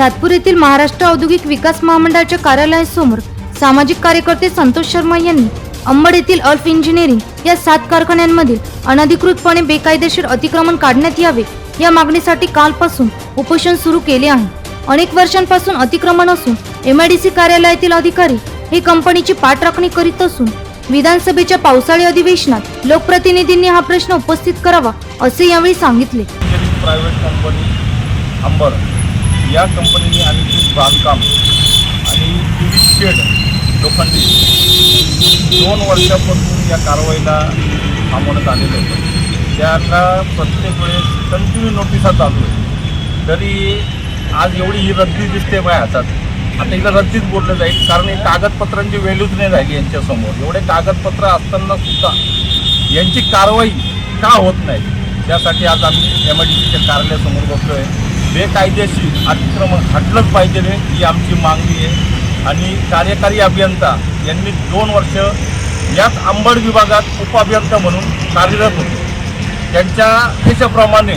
सातपूर येथील महाराष्ट्र औद्योगिक विकास महामंडळाच्या कार्यालयासमोर सामाजिक कार्यकर्ते संतोष शर्मा यांनी अंबड येथील अल्फ इंजिनिअरिंग या सात कारखान्यांमधील अनधिकृतपणे बेकायदेशीर अतिक्रमण काढण्यात यावे या मागणीसाठी कालपासून उपोषण सुरू केले आहे. अनेक वर्षांपासून अतिक्रमण असून एमआयडीसी कार्यालयातील अधिकारी हे कंपनीची पाठराखणी करीत असून विधानसभेच्या पावसाळी अधिवेशनात लोकप्रतिनिधींनी हा प्रश्न उपस्थित करावा असे यावेळी सांगितले. प्रायव्हेट कंपनी अंबर या कंपनीने अनधिकृत बांधकाम आणि टीव्ही शेड लोखंडी दोन वर्षापासून या कारवाईला थांबवण्यात आलेलं होतं. त्याला प्रत्येक वेळेस कंटिन्यू नोटिसा चालू आहे. तरी आज एवढी ही रद्दी दिसते बाय हातात. आता एकदा रद्दीच बोललं जाईल कारण हे कागदपत्रांची व्हॅल्यूच नाही राहिली यांच्यासमोर एवढे कागदपत्र असताना सुद्धा यांची कारवाई का होत नाही? त्यासाठी आज आम्ही एम आय डी सीच्या कार्यालयासमोर बसलो आहे बेकायदेशीर अतिक्रमण हटलंच पाहिजे ही आमची मागणी आहे. आणि कार्यकारी अभियंता यांनी दोन वर्ष याच अंबड विभागात उपअभियंता म्हणून कार्यरत होते. त्यांच्या देशाप्रमाणे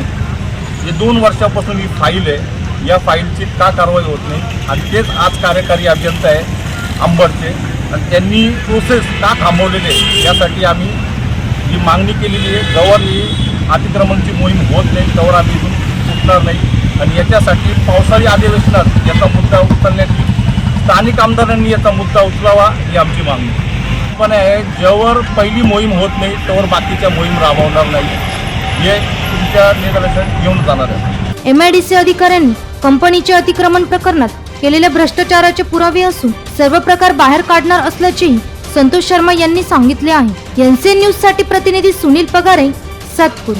जे दोन वर्षापासून ही फाईल आहे. या फाईलची का कारवाई होत नाही? आणि तेच आज कार्यकारी अभियंता आहे अंबडचे. आणि त्यांनी प्रोसेस का थांबवलेली आहे? यासाठी आम्ही ही मागणी केलेली आहे. जवळ ही अतिक्रमणची मोहीम होत नाही. त्यावर आम्ही इथून सुटणार नाही. आणि याच्यासाठी पावसाळी अधिवेशनात याचा मुद्दा उचलण्याची स्थानिक आमदारांनी याचा मुद्दा उचलावा ही आमची मागणी. पण आहे जेवर पहिली मोहीम होत नाही त्यावर बाकीच्या मोहीम राबवणार नाही. हे तुमच्या निदर्शन येऊन जाणार आहे. एम आय डी सी अधिकाऱ्यांनी कंपनीच्या अतिक्रमण प्रकरणात केलेल्या भ्रष्टाचाराचे पुरावे असून सर्व प्रकार बाहेर काढणार असल्याचेही संतोष शर्मा यांनी सांगितले आहे. एनसीएन न्यूजसाठी प्रतिनिधी सुनील पगारे सातपूर.